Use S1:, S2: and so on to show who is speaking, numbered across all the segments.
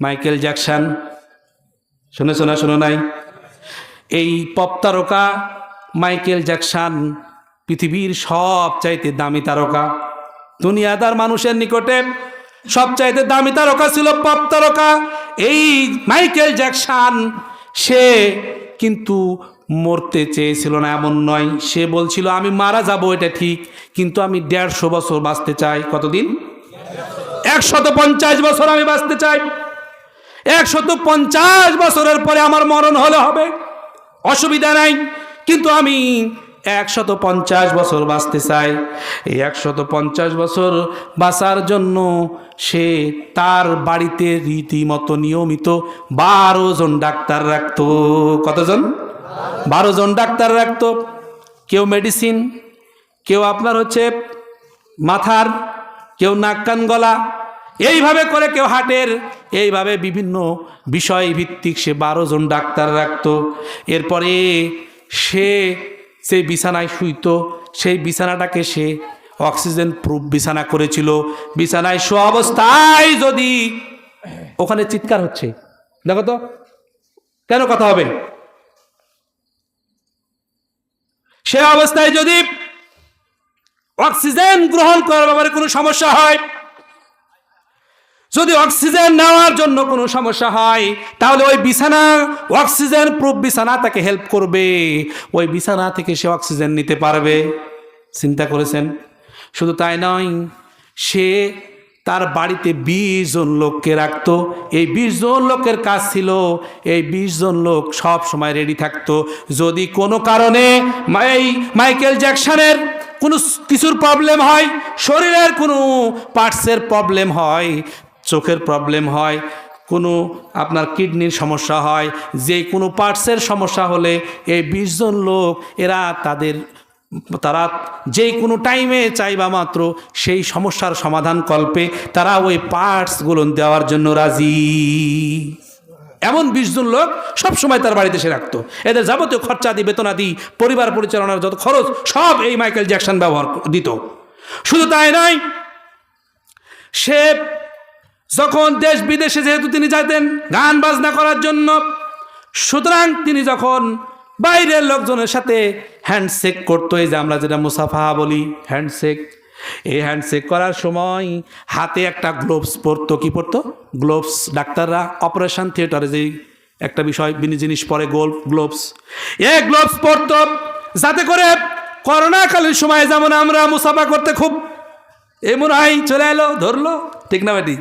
S1: Michael Jackson. শুনে, শোনা, শোনো নাই? এই পপ তারকা মাইকেল জ্যাকসন পৃথিবীর সব চাইতে দামি তারকা। দুনিয়াদার মানুষের নিকটে সবচাইতে দামি তারকা ছিল পপ তারকা। এই মাইকেল জ্যাকসন, সে কিন্তু মরতে চেয়েছিল না, এমন নয়। সে বলছিল, আমি মারা যাব, এটা ঠিক, কিন্তু আমি দেড়শো বছর বাঁচতে চাই। কতদিন? একশত পঞ্চাশ বছর আমি বাঁচতে চাই। একশত পঞ্চাশ বছরের পরে আমার মরণ হলে হবে। অসুবিধা নাই, কিন্তু আমি একশত পঞ্চাশ বছর বাঁচতে চাই। এই একশত পঞ্চাশ বছর বাঁচার জন্য সে তার বাড়িতে রীতিমতো নিয়মিত বারো জন ডাক্তার রাখতো। কতজন? বারো জন ডাক্তার রাখতো। কেউ মেডিসিন, কেউ আপনার হচ্ছে মাথার, কেউ নাক কান গলা এইভাবে করে কেউ হাটের। এইভাবে বিভিন্ন বিষয় ভিত্তিক সে বারো জন ডাক্তার রাখতো। এরপরে সে সেই বিছানায় শুইতো, সেই বিছানাটাকে সে অক্সিজেন প্রুফ বিছানা করেছিল। বিছানায় শো অবস্থায় যদি ওখানে চিৎকার হচ্ছে, দেখো তো, কেন কথা হবে? সে অবস্থায় যদি অক্সিজেন গ্রহণ করার ব্যাপারে কোনো সমস্যা হয় যদি অক্সিজেন নেওয়ার জন্য কোনো সমস্যা হয়, তাহলে ওই বিছানা অক্সিজেন প্রুফ বিছানা তাকে হেল্প করবে। ওই বিছানা থেকে সে অক্সিজেন নিতে পারবে। চিন্তা করেছেন? শুধু তাই নয়, সে তার বাড়িতে বিশ জন লোককে রাখতো। এই বিশ জন লোকের কাজ ছিল, এই বিশ জন লোক সব সময় রেডি থাকতো। যদি কোনো কারণে এই মাইকেল জ্যাকসনের কোনো কিছুর প্রবলেম হয়, শরীরের কোনো পার্টসের প্রবলেম হয় চোখের প্রবলেম হয়, কোনো আপনার কিডনির সমস্যা হয়, যে কোনো পার্টসের সমস্যা হলে এই বিশ জন লোক, এরা তাদের, তারা যে কোনো টাইমে চাইবা মাত্র সেই সমস্যার সমাধান কল্পে তারা ওই পার্টসগুলো দেওয়ার জন্য রাজি। এমন বিশ জন লোক সবসময় তার বাড়িতে এসে রাখতো। এদের যাবতীয় খরচাদি বেতনাদি পরিবার পরিচালনার যত খরচ, সব এই মাইকেল জ্যাকসন ব্যবহার দিত। শুধু তাই নয়, সে যখন দেশ বিদেশে যেহেতু তিনি যাইতেন গান বাজনা করার জন্য, সুতরাং তিনি যখন বাইরের লোকজনের সাথে হ্যান্ডশেক করতো, এই যে আমরা যেটা মুসাফা বলি হ্যান্ডশেক এই হ্যান্ডশেক করার সময় হাতে একটা গ্লোভস পরতো, কি পরতো? গ্লোভস ডাক্তাররা অপারেশন থিয়েটারে যেই একটা বিষয়, বিনি জিনিস পরে গোল গ্লোভস এ গ্লোভস পরতো, যাতে করে করোনাকালীন সময় যেমন আমরা মুসাফা করতে খুব এমন আই চলে এলো, ধরলো ঠিক না বেটি?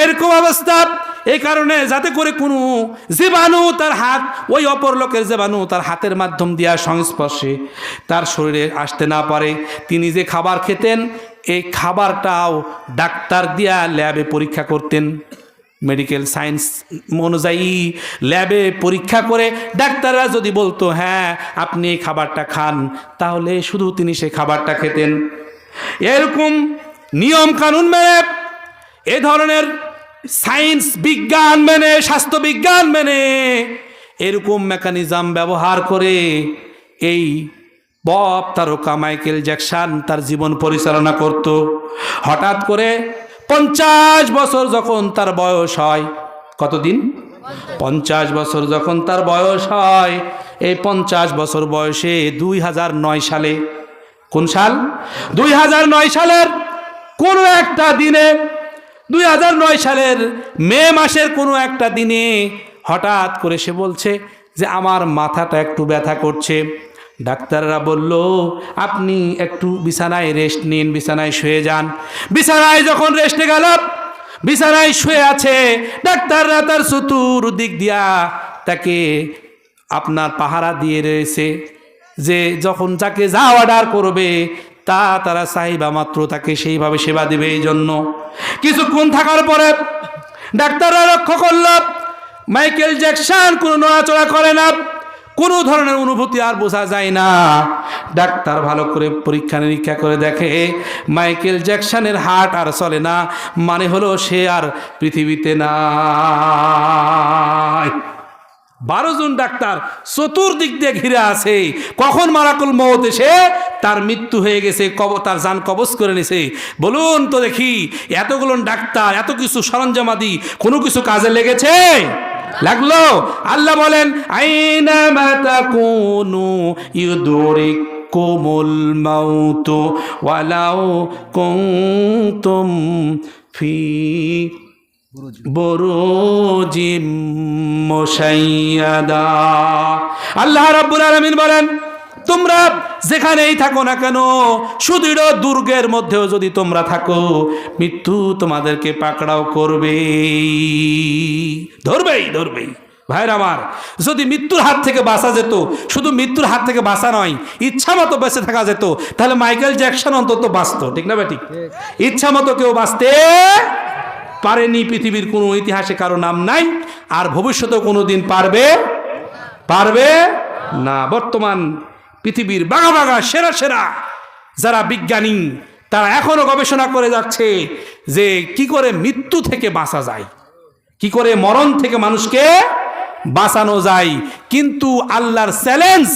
S1: এরকম অবস্থা। এই কারণে যাতে করে কোনো জীবাণু তার হাত, ওই অপর লোকের জীবাণু তার হাতের মাধ্যম দিয়া সংস্পর্শে তার শরীরে আসতে না পারে। তিনি যে খাবার খেতেন, এই খাবারটাও ডাক্তার দিয়া ল্যাবে পরীক্ষা করতেন। মেডিকেল সায়েন্স অনুযায়ী ল্যাবে পরীক্ষা করে ডাক্তাররা যদি বলতো হ্যাঁ আপনি এই খাবারটা খান। তাহলে শুধু তিনি সেই খাবারটা খেতেন। এরকম নিয়ম কানুন মেনে এ ধরনের সায়েন্স বিজ্ঞান মেনে, স্বাস্থ্য বিজ্ঞান মেনে এরকম মেকানিজম ব্যবহার করে এই বব তারকা মাইকেল জ্যাকসন তার জীবন পরিচালনা করত। হঠাৎ করে পঞ্চাশ বছর যখন তার বয়স হয়, কতদিন? পঞ্চাশ বছর যখন তার বয়স হয়, এই পঞ্চাশ বছর বয়সে দুই হাজার নয় সালে, কোন সাল? দুই হাজার নয় সালের কোনো একটা দিনে দুই হাজার নয় সালের মে মাসের কোনো একটা দিনে হঠাৎ করে সে বলছে যে আমার মাথাটা একটু ব্যথা করছে। ডাক্তাররা বলল, আপনি একটু বিছানায় রেস্ট নিন, বিছানায় শুয়ে যান। বিছানায় যখন রেস্টে গেল বিছানায় শুয়ে আছে, ডাক্তাররা তার চতুর দিক দিয়া তাকে আপনার পাহারা দিয়ে রয়েছে যে যখন যাকে যা অর্ডার করবে, তা তারা চাহিবা মাত্র তাকে সেইভাবে সেবা দেবে এই জন্য। কিছুক্ষণ থাকার পরে ডাক্তাররা লক্ষ্য করল, মাইকেল জ্যাকসন কোনো নড়াচড়া করে না। কোনো ধরনের অনুভূতি আর বোঝা যায় না। ডাক্তার ভালো করে পরীক্ষা নিরীক্ষা করে দেখে, মাইকেল জ্যাকসনের হার্ট আর চলে না মানে হলো সে আর পৃথিবীতে নাই। বারো জন ডাক্তার চতুর্দিক দিয়ে ঘিরে আছে। কখন মারাকুল মৌত এসে? তার মৃত্যু হয়ে গেছে, কব তার যান কবজ করে নিছে। বলুন তো দেখি, এতগুলো ডাক্তার, এত কিছু সরঞ্জামাদি কোনো কিছু কাজে লেগেছে? লাগল? আল্লাহ বলেন, আইনা মাতা কোনু ইউদরিক কুমুল মাউত ওয়ালাউ কুনতুম ফি বরুজিম মুশাইয়াদা। আল্লাহ রাব্বুল আলামিন বলেন তোমরা যেখানেই থাকো না কেন সুদৃঢ় দুর্গের মধ্যেও যদি তোমরা থাকো মৃত্যু তোমাদেরকে পাকড়াও করবে ধরবেই ধরবেই। ভাইর আমার যদি মৃত্যুর হাত থেকে বাঁচা যেত শুধু মৃত্যুর হাত থেকে বাঁচা নয় ইচ্ছা মতো বেঁচে থাকা যেত তাহলে মাইকেল জ্যাকসন অন্তত বাঁচত ঠিক না বেটি ইচ্ছা মতো কেউ বাঁচতে পারেনি পৃথিবীর কোনো ইতিহাসে, কারও নাম নাই, আর ভবিষ্যতেও কোনো দিন পারবে? পারবে না। বর্তমান পৃথিবীর বাঘা বাঘা সেরা সেরা যারা বিজ্ঞানী, তারা এখনও গবেষণা করে যাচ্ছে যে কি করে মৃত্যু থেকে বাঁচা যায়, কি করে মরণ থেকে মানুষকে বাঁচানো যায়। কিন্তু আল্লাহর চ্যালেঞ্জ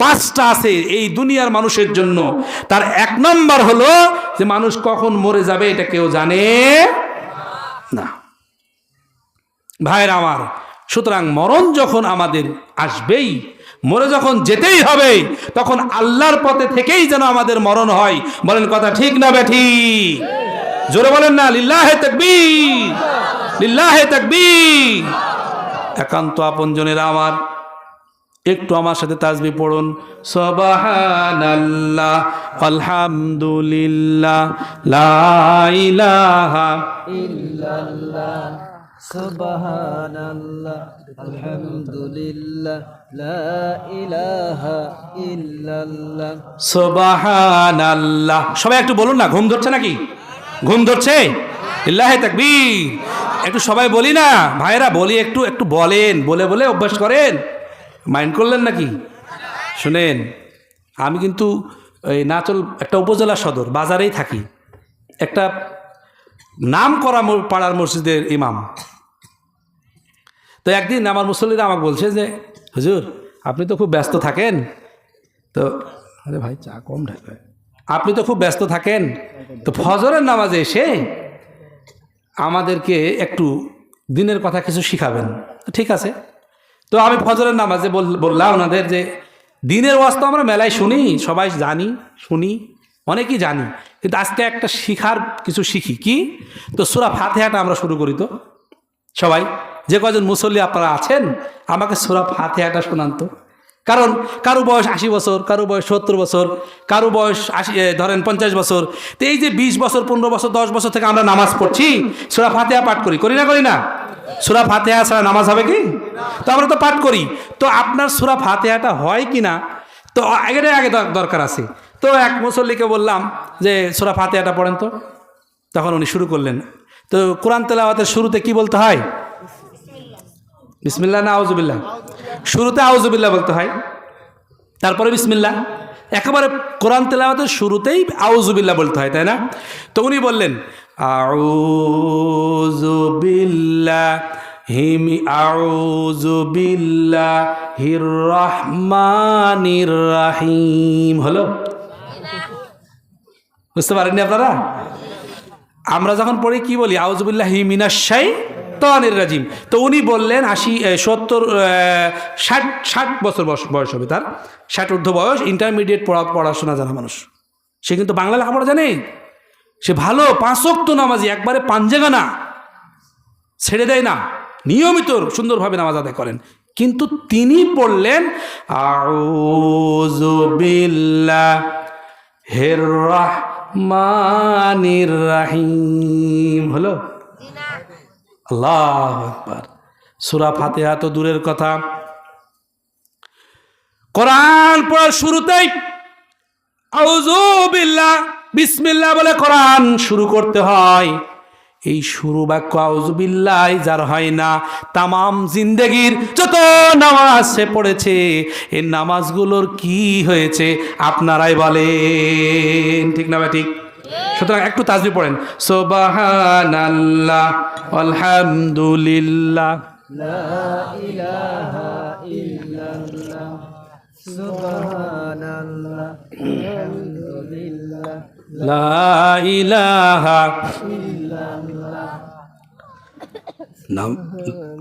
S1: পাঁচটা আছে এই দুনিয়ার মানুষের জন্য। তার এক নম্বর হলো যে মানুষ কখন মরে যাবে এটা কেউ জানে না। ভাইয়ের আমার, সুতরাং মরণ যখন আমাদের আসবেই, মরে যখন যেতেই হবে, তখন আল্লাহর পথে থেকেই যেন আমাদের মরণ হয়। বলেন কথা ঠিক না ব্যাঠি জোরে বলেন না, লিল্লাহে তাকবীর লিল্লাহে তাকবীর। একান্ত আপনজনেরা আমার একটু আমার সাথে তাজবি পড়ুন। সবাহানাল্লাহ, আলহামদুলিল্লাহ, লা ইলাহা
S2: ইল্লাল্লাহ। সুবহানাল্লাহ, আলহামদুলিল্লাহ, লা ইলাহা ইল্লাল্লাহ।
S1: সুবহানাল্লাহ। সবাই একটু বলুন না, ঘুম ধরছে নাকি? ঘুম ধরছে? ইল্লাহে তাকবীর। একটু সবাই বলি না ভাইরা বলি একটু একটু বলেন, বলে বলে অভ্যাস করেন। মাইন্ড করলেন নাকি? শুনেন, আমি কিন্তু এই নাচল একটা উপজেলা সদর, বাজারেই থাকি। একটা নাম করা পাড়ার মসজিদের ইমাম। তো একদিন আমার মুসল্লিরা আমাকে বলছে যে, হুজুর, আপনি তো খুব ব্যস্ত থাকেন। তো, আরে ভাই, চা কম ঢাকা আপনি তো খুব ব্যস্ত থাকেন? তো ফজরের নামাজে এসে আমাদেরকে একটু দিনের কথা কিছু শিখাবেন। ঠিক আছে। তো আমি ফজরের নামাজে বল- বললাম ওনাদের যে দিনের ওয়াজ তো আমরা মেলায় শুনি, সবাই জানি, শুনি, অনেকেই জানি। কিন্তু আজকে একটা শিখার কিছু শিখি। কি? তো সুরা ফাতেহাটা আমরা শুরু করি তো। সবাই, যে কজন মুসল্লি আপনারা আছেন, আমাকে সুরা ফাতেহাটা শোনান তো। কারণ কারও বয়স আশি বছর, কারও বয়স সত্তর বছর, কারও বয়স আশি ধরেন পঞ্চাশ বছর। তো এই যে বিশ বছর, পনেরো বছর, দশ বছর থেকে আমরা নামাজ পড়ছি, সুরা ফাতেহা পাঠ করি। করি না করি না? সুরা ফাতেহা ছাড়া নামাজ হবে কি? তো আমরা তো পাঠ করি। তো আপনার সুরা ফাতেহাটা হয় কি না? তো আগেটাই আগে দরকার আছে। তো এক মুসল্লিকে বললাম যে, সুরা ফাতেহাটা পড়েন তো? তখন উনি শুরু করলেন। তো কোরআন তেলাওয়াতের শুরুতে কি বলতে হয়? বিসমিল্লা না আউজুবিল্লাহ শুরুতে আউজুবিল্লাহ বলতে হয়, তারপরে বিসমিল্লা একেবারে কোরআন তেলাওয়াতের শুরুতেই আউজুবিল্লাহ বলতে হয়, তাই না? তো উনি বললেন আউজুবিল্লাহ হিমি আউজুবিল্লাহ হির রহমানির রাহিম। হলো? বুঝতে পারেননি আপনারা? আমরা যখন পড়ি, কি বলি? আউজুবিল্লাহ মিনাশাই তনির রাজিম। তো উনি বললেন আশি সত্তর ষাট ষাট বছর বয়স হবে তার। ষাট ঊর্ধ্ব বয়স ইন্টারমিডিয়েট পড়া, পড়াশোনা জানা মানুষ। সে কিন্তু বাংলা লেখাপড়া জানে সে ভালো পাঁচক্ত নামাজি, একবারে পাঞ্জেগানা ছেড়ে দেয় না। নিয়মিত সুন্দরভাবে নামাজ আদায় করেন। কিন্তু তিনি পড়লেন হের রহমানির রাহিম। হলো? আল্লাহ আকবার। সুরা ফাতেহা তো দূরের কথা। কোরআন পড়ার শুরুতেই আউজুবিল্লাহ বিসমিল্লাহ বলে কোরআন শুরু করতে হয়। এই শুরু বাক্য আউজুবিল্লাহ যার হয় না, তামাম জিন্দেগির যত নামাজ সে পড়েছে, এই নামাজগুলোর কি হয়েছে আপনারাই বলেন। ঠিক না ঠিক? সুতরাং একটু তাজবি পড়েন। সোবাহ আলহামদুলিল্লাহ।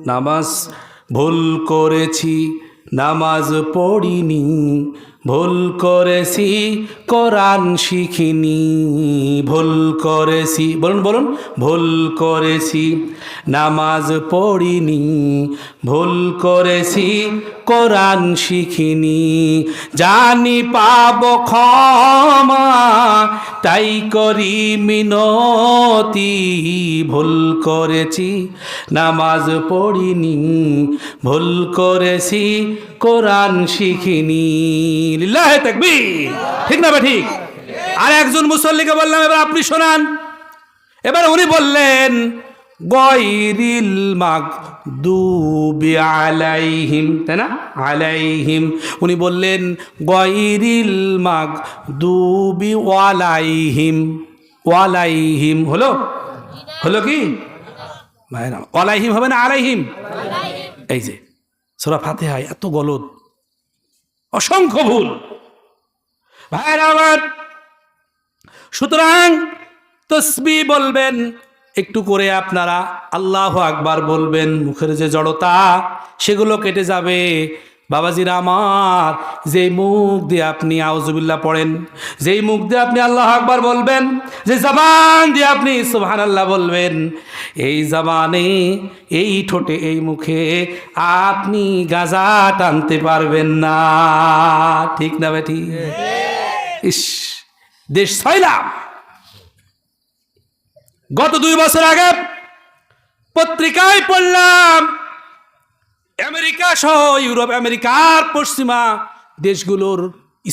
S1: নামাজ ভুল করেছি নামাজ পড়িনি ভুল করেছি, কোরআন শিখিনি। ভুল করেছি, বলুন বলুন, ভুল করেছি, নামাজ পড়িনি। ভুল করেছি, কোরআন শিখিনি। জানি পাব ক্ষমা, তাই করি মিনতি। ভুল করেছি, নামাজ পড়িনি। ভুল করেছি কোরআন শিখিনি। লিল্লাহে তাকবীর। ঠিক না বে ঠিক? আর একজন মুসল্লিকে বললাম এবার আপনি শোনান। এবার উনি বললেন গয়রিল মাগ দুবি আলাইহিম। তাই না? আলাইহিম। উনি বললেন গয়রিল মাগ দুবি ওয়ালাইহিম। ওয়ালাইহিম হলো? হলো কি? ওয়ালাইহিম হবে না আলাইহিম। এই যে সোরা ফাতেহায় এত গলদ। অসংখ্য ভুল। ভাইরা আমার সুতরাং তসবি বলবেন, একটু করে আপনারা আল্লাহ আকবার বলবেন, মুখের যে জড়তা, সেগুলো কেটে যাবে। বাবাজিরা আমার যেই মুখ দিয়ে আপনি আউজুবিল্লাহ পড়েন, যেই মুখ দিয়ে আপনি আল্লাহ আকবার বলবেন, যে জবান দিয়ে আপনি সুবহান আল্লাহ বলবেন, এই জবানে, এই ঠোঁটে, এই মুখে আপনি গাজা টানতে পারবেন না। ঠিক না বেটি? ইস, দেশ ছয়লাম গত দুই বছর আগে পত্রিকায় পড়লাম আমেরিকা সহ ইউরোপ আমেরিকার পশ্চিমা দেশগুলোর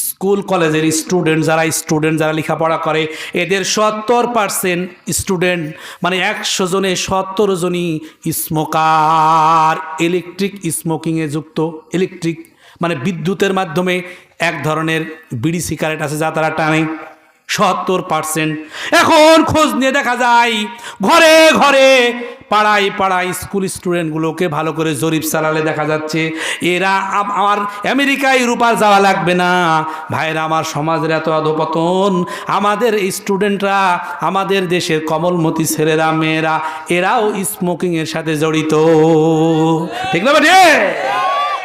S1: স্কুল, কলেজের স্টুডেন্ট যারা স্টুডেন্ট যারা লেখাপড়া করে, এদের সত্তর পার্সেন্ট স্টুডেন্ট মানে একশো জনে সত্তর জনই স্মোকার ইলেকট্রিক স্মোকিংয়ে যুক্ত ইলেকট্রিক মানে বিদ্যুতের মাধ্যমে এক ধরনের বিড়ি সিগারেট আছে যা তারা টানে সত্তর পার্সেন্ট এখন খোঁজ নিয়ে দেখা যায় ঘরে ঘরে। পাড়ায় পাড়ায় স্কুল স্টুডেন্টগুলোকে ভালো করে জরিপ চালালে দেখা যাচ্ছে এরা আমার আমেরিকা ইউরোপার যাওয়া লাগবে না। ভাইরা আমার সমাজের এত অধপতন আমাদের স্টুডেন্টরা, আমাদের দেশের কমলমতি ছেলেরা, মেয়েরা, এরাও স্মোকিংয়ের সাথে জড়িত। ঠিক না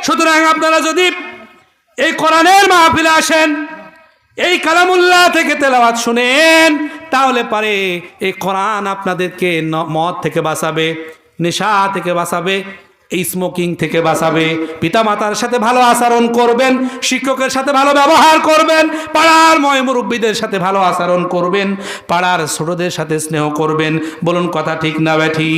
S1: সুতরাং আপনারা যদি এই কোরআনের মাহফিলে আসেন এই কালামুল্লাহ থেকে তেলাওয়াত শুনেন, তাহলে পারে এই কোরআন আপনাদেরকে মদ থেকে বাঁচাবে, নেশা থেকে বাঁচাবে, এই স্মোকিং থেকে বাঁচাবে, পিতামাতার সাথে ভালো আচরণ করবেন, শিক্ষকের সাথে ভালো ব্যবহার করবেন, পাড়ার ময় মুরব্বীদের সাথে ভালো আচরণ করবেন, পাড়ার ছোটদের সাথে স্নেহ করবেন, বলুন কথা ঠিক না ব্যাঠি